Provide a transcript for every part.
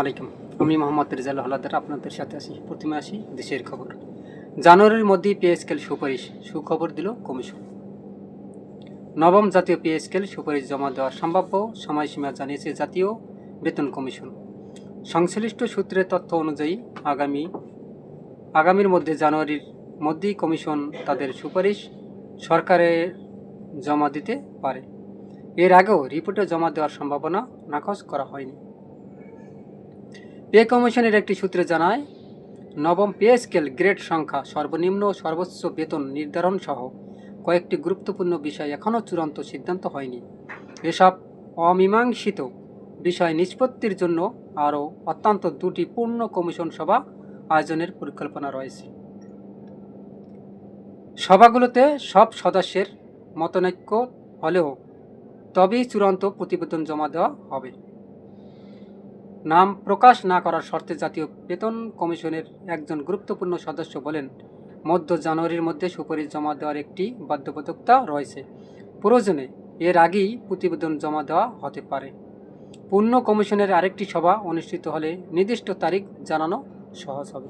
আলাইকুম আমি মোহাম্মদ রেজাল হলাদার, আপনাদের সাথে আসি প্রথমে আসি দেশের খবর। জানুয়ারির মধ্যেই পে স্কেল সুপারিশ, সুখবর দিল কমিশন। নবম জাতীয় পে স্কেল সুপারিশ জমা দেওয়ার সম্ভাব্য সময়সীমা জানিয়েছে জাতীয় বেতন কমিশন। সংশ্লিষ্ট সূত্রের তথ্য অনুযায়ী আগামী, আগামীর মধ্যে জানুয়ারির মধ্যেই কমিশন তাদের সুপারিশ সরকারে জমা দিতে পারে। এর আগেও রিপোর্টে জমা দেওয়ার সম্ভাবনা নাকচ করা হয়নি। পে কমিশনের একটি সূত্রে জানায়, নবম পে স্কেল গ্রেড সংখ্যা সর্বনিম্ন ও সর্বোচ্চ বেতন নির্ধারণ সহ কয়েকটি গুরুত্বপূর্ণ বিষয় এখনও চূড়ান্ত সিদ্ধান্ত হয়নি। এসব অমীমাংসিত বিষয় নিষ্পত্তির জন্য আরও অত্যন্ত দুটি পূর্ণ কমিশন সভা আয়োজনের পরিকল্পনা রয়েছে। সভাগুলোতে সব সদস্যের মতনৈক্য হলেও তবেই চূড়ান্ত প্রতিবেদন জমা দেওয়া হবে। নাম প্রকাশ না করার শর্তে জাতীয় বেতন কমিশনের একজন গুরুত্বপূর্ণ সদস্য বলেন, মধ্য জানুয়ারির মধ্যে সুপারিশ জমা দেওয়ার একটি বাধ্যবাধকতা রয়েছে। প্রয়োজনে এর আগেই প্রতিবেদন জমা দেওয়া হতে পারে। পূর্ণ কমিশনের আরেকটি সভা অনুষ্ঠিত হলে নির্দিষ্ট তারিখ জানানো সহজ হবে।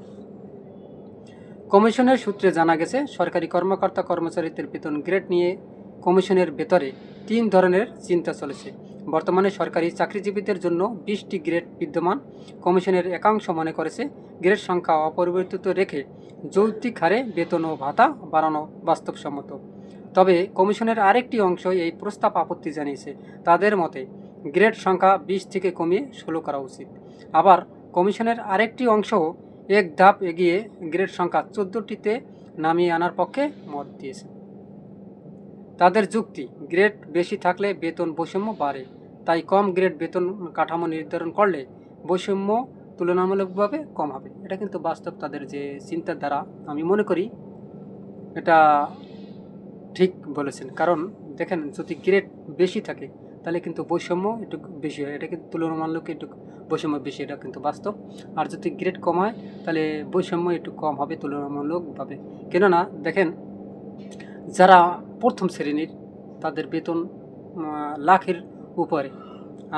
কমিশনের সূত্রে জানা গেছে, সরকারি কর্মকর্তা কর্মচারীদের বেতন গ্রেড নিয়ে কমিশনের ভেতরে তিন ধরনের চিন্তা চলেছে। বর্তমানে সরকারি চাকরিজীবীদের জন্য বিশটি গ্রেড বিদ্যমান। কমিশনের একাংশ মনে করেছে, গ্রেড সংখ্যা অপরিবর্তিত রেখে যৌক্তিক হারে বেতন ও ভাতা বাড়ানো বাস্তবসম্মত। তবে কমিশনের আরেকটি অংশ এই প্রস্তাব আপত্তি জানিয়েছে। তাদের মতে, গ্রেড সংখ্যা বিশ থেকে কমিয়ে ষোলো করা উচিত। আবার কমিশনের আরেকটি অংশ এক ধাপ এগিয়ে গ্রেড সংখ্যা চোদ্দোটিতে নামিয়ে আনার পক্ষে মত দিয়েছে। তাদের যুক্তি গ্রেড বেশি থাকলে বেতন বৈষম্য বাড়ে। তাই কম গ্রেড বেতন কাঠামো নির্ধারণ করলে বৈষম্য তুলনামূলকভাবে কম হবে। এটা কিন্তু বাস্তব তাদের যে চিন্তার দ্বারা আমি মনে করি এটা ঠিক বলেছেন। কারণ দেখেন, যদি গ্রেড বেশি থাকে, তাহলে কিন্তু বৈষম্য একটু বেশি হয়। এটা কিন্তু তুলনামূলক একটু বৈষম্য বেশি, এটা কিন্তু বাস্তব। আর যদি গ্রেড কম হয়, তাহলে বৈষম্য একটু কম হবে তুলনামূলকভাবে। কেননা, দেখেন, যারা প্রথম শ্রেণির তাদের বেতন লাখের উপরে।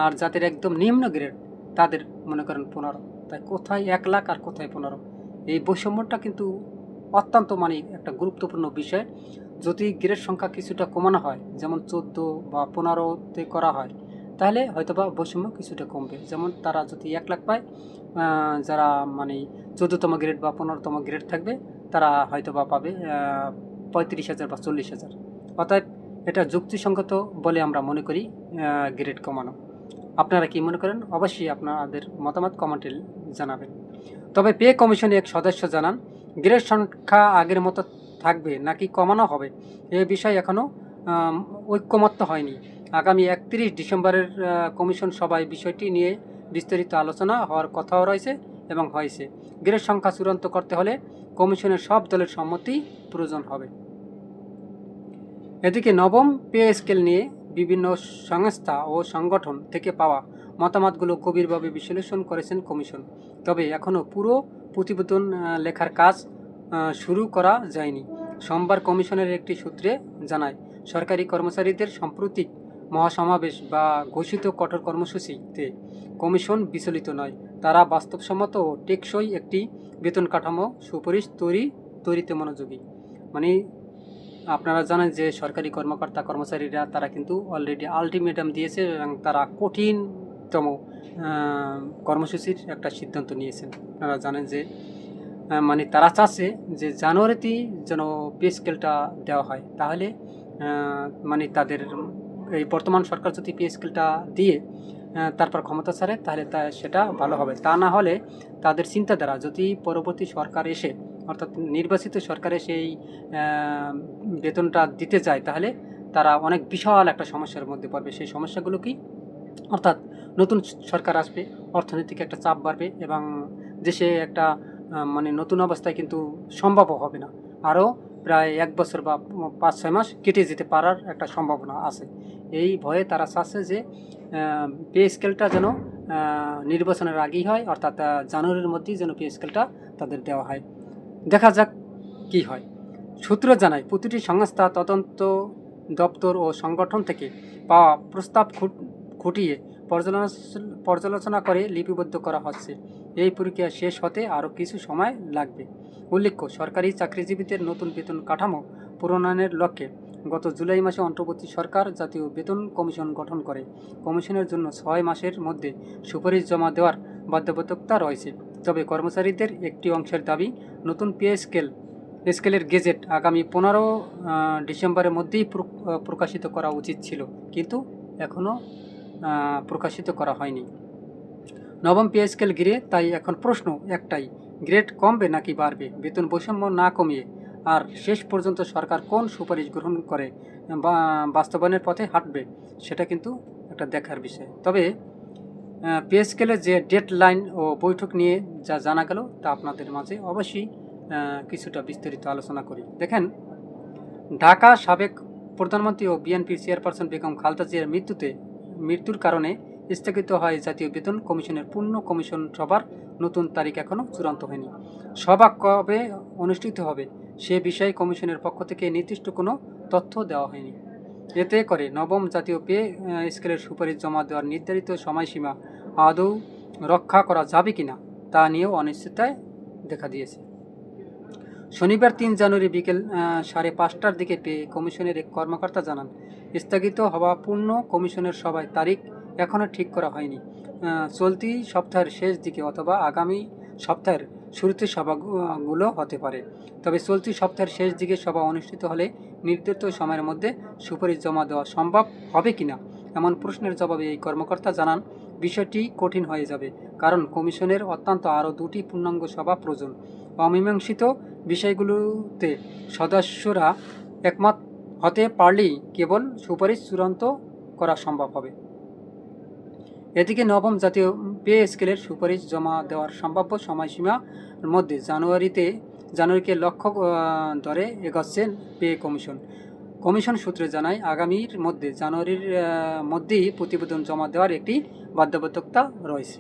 আর যাদের একদম নিম্ন গ্রেড তাদের মনে করেন পনেরো। তাই কোথায় এক লাখ আর কোথায় পনেরো? এই বৈষম্যটা কিন্তু অত্যন্ত মানে একটা গুরুত্বপূর্ণ বিষয়। যদি গ্রেড সংখ্যা কিছুটা কমানো হয়, যেমন চোদ্দ বা পনেরোতে করা হয়, তাহলে হয়তোবা বৈষম্য কিছুটা কমবে। যেমন তারা যদি এক লাখ পায় যারা মানে চোদ্দোতম গ্রেড বা পনেরোতম গ্রেড থাকবে, তারা হয়তোবা পাবে পঁয়ত্রিশ হাজার বা চল্লিশ হাজার। অতএব এটা যুক্তিসঙ্গত বলে আমরা মনে করি গ্রেড কমানো। আপনারা কি মনে করেন? অবশ্যই আপনাদের মতামত কমেন্টে জানাবেন। তবে পে কমিশনে এক সদস্য জানান, গ্রেড সংখ্যা আগের মতো থাকবে নাকি কমানো হবে? এ বিষয়ে এখনও ঐক্যমত্য হয়নি। আগামী একত্রিশ ডিসেম্বরের কমিশন সভায় বিষয়টি নিয়ে বিস্তারিত আলোচনা হওয়ার কথাও রয়েছে এবং হয়েছে। গ্রেড সংখ্যা চূড়ান্ত করতে হলে কমিশনের সব দলের সম্মতি প্রয়োজন হবে। এদিকে নবম পে স্কেল নিয়ে বিভিন্ন সংস্থা ও সংগঠন থেকে পাওয়া মতামতগুলো গভীরভাবে বিশ্লেষণ করেছেন কমিশন। তবে এখনও পুরো প্রতিবেদন লেখার কাজ শুরু করা যায়নি। সোমবার কমিশনের একটি সূত্রে জানায়, সরকারি কর্মচারীদের সাম্প্রতিক মহাসমাবেশ বা ঘোষিত কঠোর কর্মসূচিতে কমিশন বিচলিত নয়। তারা বাস্তবসম্মত ও টেকসই একটি বেতন কাঠামো সুপারিশ তৈরি, তৈরিতে মনোযোগী। মানে আপনারা জানেন যে সরকারি কর্মকর্তা, কর্মচারীরা তারা কিন্তু অলরেডি আলটিমেটাম দিয়েছে এবং তারা কঠিনতম কর্মসূচির একটা সিদ্ধান্ত নিয়েছেন। আপনারা জানেন যে মানে তারা চাচ্ছে যে জানুয়ারিতেই যেন পে স্কেলটা দেওয়া হয়। তাহলে মানে তাদের এই বর্তমান সরকার যদি পে স্কেলটা দিয়ে তারপর ক্ষমতা ছাড়ে, তাহলে তা সেটা ভালো হবে। তা না হলে তাদের চিন্তাধারা যদি পরবর্তী সরকার এসে অর্থাৎ নির্বাচিত সরকারে সেই বেতনটা দিতে যায় তাহলে তারা অনেক বিশাল একটা সমস্যার মধ্যে পড়বে। সেই সমস্যাগুলো কি? অর্থাৎ নতুন সরকার আসবে, অর্থনৈতিক একটা চাপ বাড়বে এবং দেশে একটা মানে নতুন অবস্থায় কিন্তু সম্ভব হবে না। আরও প্রায় এক বছর বা পাঁচ ছয় মাস কেটে যেতে পারার একটা সম্ভাবনা আছে। এই ভয়ে তারা চাচ্ছে যে পে স্কেলটা যেন নির্বাচনের আগেই হয়, অর্থাৎ জানুয়ারির মধ্যেই যেন পে স্কেলটা তাদের দেওয়া হয়। দেখা যাক কি হয়। সূত্র জানায়, প্রতিটি সংস্থা, তদন্ত দপ্তর ও সংগঠন থেকে পাওয়া প্রস্তাব খুট- খুঁটিয়ে পর্যালোচনা করে লিপিবদ্ধ করা হচ্ছে। এই প্রক্রিয়া শেষ হতে আরও কিছু সময় লাগবে। উল্লেখ্য, সরকারি চাকরিজীবীদের নতুন বেতন কাঠামো প্রণয়নের লক্ষ্যে গত জুলাই মাসে অন্তর্বর্তী সরকার জাতীয় বেতন কমিশন গঠন করে। কমিশনের জন্য ছয় মাসের মধ্যে সুপারিশ জমা দেওয়ার বাধ্যবাধকতা রয়েছে। তবে কর্মচারীদের একটি অংশের দাবি, নতুন পে স্কেল স্কেলের গেজেট আগামী পনেরো ডিসেম্বরের মধ্যেই প্রকাশিত করা উচিত ছিল, কিন্তু এখনও প্রকাশিত করা হয়নি। নবম পে স্কেল ঘিরে তাই এখন প্রশ্ন একটাই, গ্রেড কমবে নাকি বাড়বে? বেতন বৈষম্য না কমিয়ে, আর শেষ পর্যন্ত সরকার কোন সুপারিশ গ্রহণ করে, বা, বাস্তবায়নের পথে হাঁটবে, সেটা কিন্তু একটা দেখার বিষয়। তবে পে স্কেলের যে ডেড লাইন ও বৈঠক নিয়ে যা জানা গেল, তা আপনাদের মাঝে অবশ্যই কিছুটা বিস্তারিত আলোচনা করি। দেখেন, ঢাকা সাবেক প্রধানমন্ত্রী ও বিএনপির চেয়ারপারসন বেগম খালেদা জিয়ার মৃত্যুতে, মৃত্যুর কারণে স্থগিত হয় জাতীয় বেতন কমিশনের পূর্ণ কমিশন সভার নতুন তারিখ এখনও চূড়ান্ত হয়নি। সভা কবে অনুষ্ঠিত হবে, সে বিষয়ে কমিশনের পক্ষ থেকে নির্দিষ্ট কোনো তথ্য দেওয়া হয়নি। এতে করে নবম জাতীয় পে স্কেলের সুপারিশ জমা দেওয়ার নির্ধারিত সময়সীমা আদৌ রক্ষা করা যাবে কিনা তা নিয়েও অনিশ্চয়তায় দেখা দিয়েছে। শনিবার তিন জানুয়ারি বিকেল সাড়ে পাঁচটার দিকে পেয়ে কমিশনের এক কর্মকর্তা জানান, স্থগিত হওয়া পূর্ণ কমিশনের সভায় তারিখ এখনও ঠিক করা হয়নি। চলতি সপ্তাহের শেষ দিকে অথবা আগামী সপ্তাহের শুরুতে সভাগুলো হতে পারে। তবে চলতি সপ্তাহের শেষ দিকে সভা অনুষ্ঠিত হলে নির্ধারিত সময়ের মধ্যে সুপারিশ জমা দেওয়া সম্ভব হবে কিনা এমন প্রশ্নের জবাবে এই কর্মকর্তা জানান, বিষয়টি কঠিন হয়ে যাবে কারণ কমিশনের অত্যন্ত আরও দুটি পূর্ণাঙ্গ সভা প্রয়োজন। অমীমাংসিত বিষয়গুলোতে সদস্যরা একমত হতে পারলেই কেবল সুপারিশ চূড়ান্ত করা সম্ভব হবে। এদিকে নবম জাতীয় পে স্কেলের সুপারিশ জমা দেওয়ার সম্ভাব্য সময়সীমার মধ্যে জানুয়ারিতে, জানুয়ারিকে লক্ষ্য ধরে এগোচ্ছেন পে কমিশন। কমিশন সূত্রে জানায়, আগামীর মধ্যে জানুয়ারির মধ্যেই প্রতিবেদন জমা দেওয়ার একটি বাধ্যবাধকতা রয়েছে।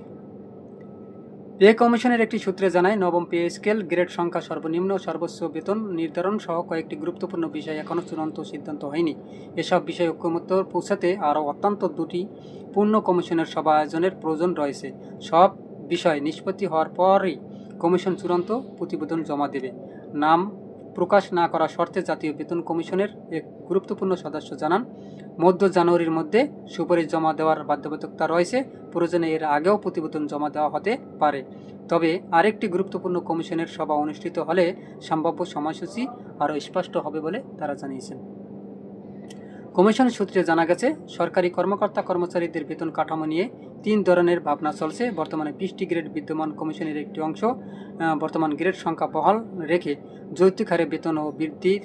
পে কমিশনের একটি সূত্রে জানায়, নবম পে স্কেল, গ্রেড সংখ্যা সর্বনিম্ন সর্বোচ্চ বেতন নির্ধারণ সহ কয়েকটি গুরুত্বপূর্ণ বিষয় এখনও চূড়ান্ত সিদ্ধান্ত হয়নি। এসব বিষয়ে ঐক্যমত্য পৌঁছাতে আরও অত্যন্ত দুটি পূর্ণ কমিশনের সভা আয়োজনের প্রয়োজন রয়েছে। সব বিষয় নিষ্পত্তি হওয়ার পরই কমিশন চূড়ান্ত প্রতিবেদন জমা দেবে। নাম প্রকাশ না করা শর্তে জাতীয় বেতন কমিশনের এক গুরুত্বপূর্ণ সদস্য জানান, মধ্য জানুয়ারির মধ্যে সুপারিশ জমা দেওয়ার বাধ্যবাধকতা রয়েছে। প্রয়োজনে এর আগেও প্রতিবেদন জমা দেওয়া হতে পারে। তবে আরেকটি গুরুত্বপূর্ণ কমিশনের সভা অনুষ্ঠিত হলে সম্ভাব্য সময়সূচি আরও স্পষ্ট হবে বলে তারা জানিয়েছেন। কমিশন সূত্রে জানা গেছে, সরকারি কর্মকর্তা কর্মচারীদের বেতন কাঠামো নিয়ে তিন ধরনের ভাবনা চলছে। বর্তমানে বিশটি গ্রেড বিদ্যমান কমিশনের একটি অংশ বর্তমান গ্রেড সংখ্যা বহাল রেখে যৌক্তিক হারে বেতন ও বৃদ্ধির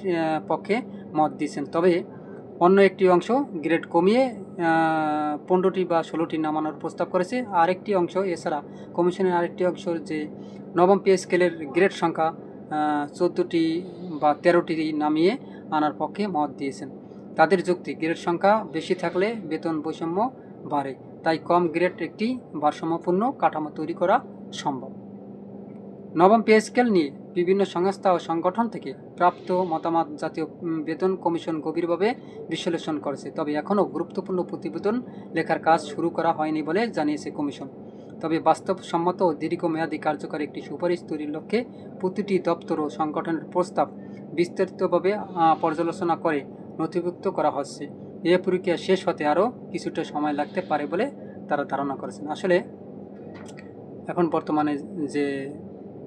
পক্ষে মত দিয়েছেন। তবে অন্য একটি অংশ গ্রেড কমিয়ে পনেরোটি বা ষোলোটি নামানোর প্রস্তাব করেছে। আরেকটি অংশ এছাড়া কমিশনের আরেকটি অংশ যে নবম পে স্কেলের গ্রেড সংখ্যা চোদ্দোটি বা তেরোটি নামিয়ে আনার পক্ষে মত দিয়েছেন। তাদের যুক্তি, গ্রেড সংখ্যা বেশি থাকলে বেতন বৈষম্য বাড়ে। তাই কম গ্রেড একটি ভারসাম্যপূর্ণ কাঠামো তৈরি করা সম্ভব। নবম পে স্কেল নিয়ে বিভিন্ন সংস্থা ও সংগঠন থেকে প্রাপ্ত মতামত জাতীয় বেতন কমিশন গভীরভাবে বিশ্লেষণ করেছে। তবে এখনও গুরুত্বপূর্ণ প্রতিবেদন লেখার কাজ শুরু করা হয়নি বলে জানিয়েছে কমিশন। তবে বাস্তবসম্মত ও দীর্ঘমেয়াদী কার্যকর একটি সুপারিশ তৈরির লক্ষ্যে প্রতিটি দপ্তর ও সংগঠনের প্রস্তাব বিস্তারিতভাবে পর্যালোচনা করে নথিভুক্ত করা হচ্ছে। এ প্রক্রিয়া শেষ হতে আরও কিছুটা সময় লাগতে পারে বলে তারা ধারণা করেছেন। আসলে এখন বর্তমানে যে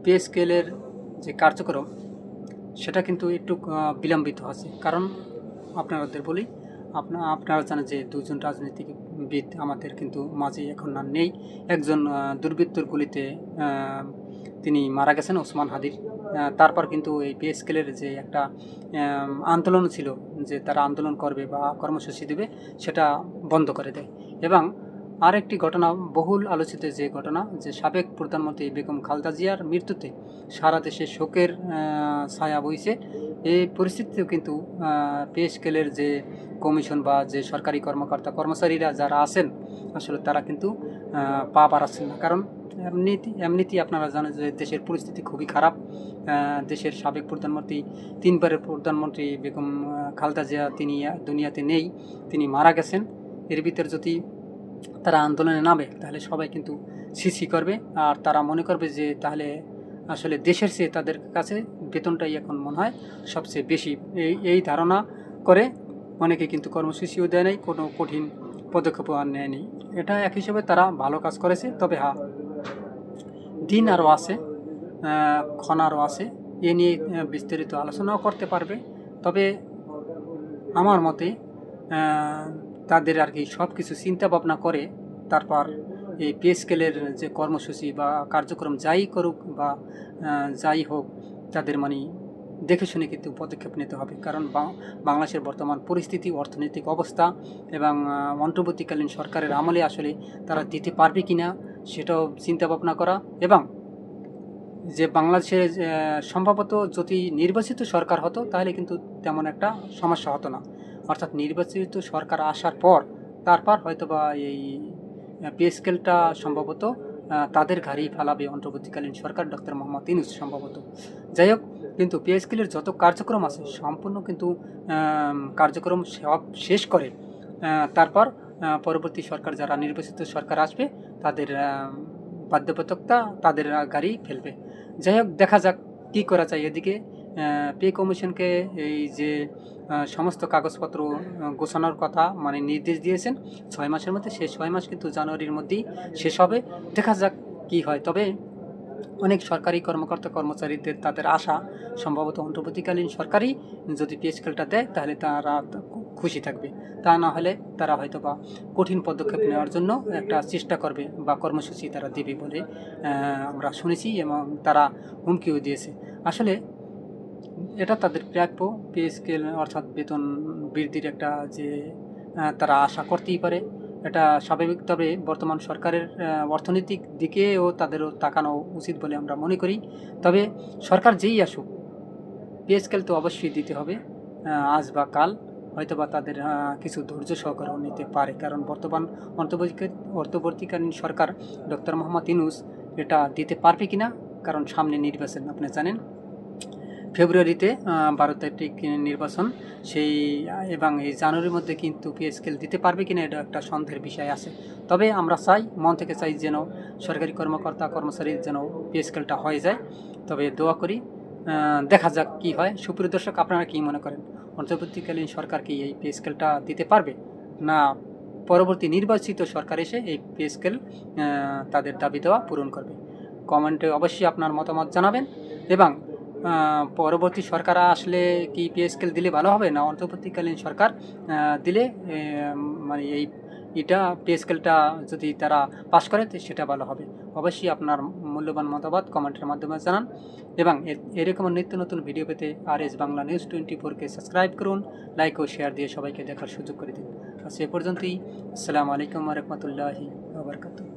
পে স্কেলের যে কার্যক্রম, সেটা কিন্তু একটু বিলম্বিত আছে। কারণ আপনাদের বলি, আপনা, আপনারা জানেন যে দুজন রাজনীতিবিদ আমাদের কিন্তু মাঝে এখন আর নেই। একজন দুর্বৃত্তর গুলিতে তিনি মারা গেছেন, ওসমান হাদির। তারপর কিন্তু এই পে স্কেলের যে একটা আন্দোলন ছিল, যে তারা আন্দোলন করবে বা কর্মসূচি দেবে, সেটা বন্ধ করে দেয়। এবং আরেকটি ঘটনা বহুল আলোচিত যে ঘটনা, যে সাবেক প্রধানমন্ত্রী বেগম খালেদা জিয়ার মৃত্যুতে সারা দেশে শোকের ছায়া বইছে। এই পরিস্থিতিতেও কিন্তু পে স্কেলের যে কমিশন বা যে সরকারি কর্মকর্তা, কর্মচারীরা যারা আছেন, আসলে তারা কিন্তু পা বাড়াচ্ছেন না। কারণ এমনিতে এমনিতেই আপনারা জানেন যে দেশের পরিস্থিতি খুবই খারাপ। দেশের সাবেক প্রধানমন্ত্রী, তিনবারের প্রধানমন্ত্রী বেগম খালদা জিয়া, তিনি দুনিয়াতে নেই, তিনি মারা গেছেন। এর ভিতর যদি তারা আন্দোলনে নামে, তাহলে সবাই কিন্তু সিসি করবে। আর তারা মনে করবে যে তাহলে আসলে দেশের চেয়ে তাদের কাছে বেতনটাই এখন মনে হয় সবচেয়ে বেশি। এই এই ধারণা করে অনেকে কিন্তু কর্মসূচিও দেয় নাই, কোনো কঠিন পদক্ষেপও আর নেয়নি এটা এক হিসেবে তারা ভালো কাজ করেছে, তবে হ্যাঁ দিন আরও আছে ক্ষণ আরও আছে, এ নিয়ে বিস্তারিত আলোচনাও করতে পারবে। তবে আমার মতে তাদের আর কি সব কিছু চিন্তা ভাবনা করে তারপর এই পে স্কেলের যে কর্মসূচি বা কার্যক্রম যাই করুক বা যাই হোক তাদের মানে দেখে শুনে কিন্তু পদক্ষেপ নিতে হবে। কারণ বাংলাদেশের বর্তমান পরিস্থিতি অর্থনৈতিক অবস্থা এবং অন্তর্বর্তীকালীন সরকারের আমলে আসলে তারা দিতে পারবে কি না সেটাও চিন্তা ভাবনা করা এবং যে বাংলাদেশের আহ, সম্ভবত যদি নির্বাচিত সরকার হতো তাহলে কিন্তু তেমন একটা সমস্যা হতো না। অর্থাৎ নির্বাচিত সরকার আসার পর, তারপর হয়তোবা এই পে স্কেলটা সম্ভবত তাদের ঘাড়েই ফেলাবে অন্তর্বর্তীকালীন সরকার ডক্টর মোহাম্মদ ইনুস সম্ভবত। যাই হোক, কিন্তু পে স্কেলের যত কার্যক্রম আছে, সম্পূর্ণ কিন্তু কার্যক্রম সব শেষ করে তারপর পরবর্তী সরকার যারা নির্বাচিত সরকার আসবে, তাদের বাধ্যবাধকতা তাদের গাড়ি ফেলবে। যাই হোক, দেখা যাক কী করা যায় এদিকে। পে কমিশনকে এই যে সমস্ত কাগজপত্র গোছানোর কথা মানে নির্দেশ দিয়েছেন। ছয় মাসের মধ্যে সেই ছয় মাস কিন্তু জানুয়ারির মধ্যেই শেষ হবে। দেখা যাক কি হয়। তবে অনেক সরকারি কর্মকর্তা, কর্মচারীদের তাদের আশা, সম্ভবত অন্তর্বর্তীকালীন সরকারই যদি পে স্কেলটা দেয়, তাহলে তারা খুশি থাকবে। তা না হলে তারা হয়তো বা কঠিন পদক্ষেপ নেওয়ার জন্য একটা চেষ্টা করবে বা কর্মসূচি তারা দেবে বলে আমরা শুনেছি এবং তারা হুমকিও দিয়েছে। আসলে এটা তাদের প্রাপ্য পে স্কেল অর্থাৎ বেতন বৃদ্ধির একটা যে তারা আশা করতেই পারে। এটা স্বাভাবিক। তবে বর্তমান সরকারের অর্থনৈতিক দিকেও তাদেরও তাকানো উচিত বলে আমরা মনে করি। তবে সরকার যেই আসুক পে স্কেল তো অবশ্যই দিতে হবে আজ বা কাল। হয়তো বা তাদের কিছু ধৈর্য সহকারেও নিতে পারে। কারণ বর্তমান অন্তর্বর্তী অন্তর্বর্তীকালীন সরকার ডক্টর মোহাম্মদ ইনুস এটা দিতে পারবে কিনা? কারণ সামনে নির্বাচন, আপনি জানেন। ফেব্রুয়ারিতে বারো তারিখ নির্বাচন, সেই, এবং এই জানুয়ারির মধ্যে কিন্তু পে স্কেল দিতে পারবে কিনা এটা একটা সন্দেহের বিষয় আছে। তবে আমরা চাই, মন থেকে চাই যেন সরকারি কর্মকর্তা কর্মচারীর যেন পে স্কেলটা হয়ে যায়। তবে দোয়া করি দেখা যাক কি হয়। সুপ্রিয় দর্শক, আপনারা কী মনে করেন? অন্তর্বর্তীকালীন সরকার কি এই পে স্কেলটা দিতে পারবে? না, পরবর্তী নির্বাচিত সরকার এসে এই পে স্কেল তাদের দাবি দেওয়া পূরণ করবে। কমেন্টে অবশ্যই আপনার মতামত জানাবেন, এবং পরবর্তী সরকার আসলে কি পে স্কেল দিলে ভালো হবে না অন্তর্বর্তীকালীন সরকার দিলে মানে এই এটা পে স্কেলটা যদি তারা পাশ করে সেটা ভালো হবে। অবশ্যই আপনার মূল্যবান মতামত কমেন্টের মাধ্যমে জানান। এবং এরকম নিত্য নতুন ভিডিও পেতে R S Bangla news twenty ফোরকে সাবস্ক্রাইব করুন লাইক ও শেয়ার দিয়ে সবাইকে দেখার সুযোগ করে দিন। এ পর্যন্তই। আসসালামু আলাইকুম রহমতুল্লাহি আবরকাতুহ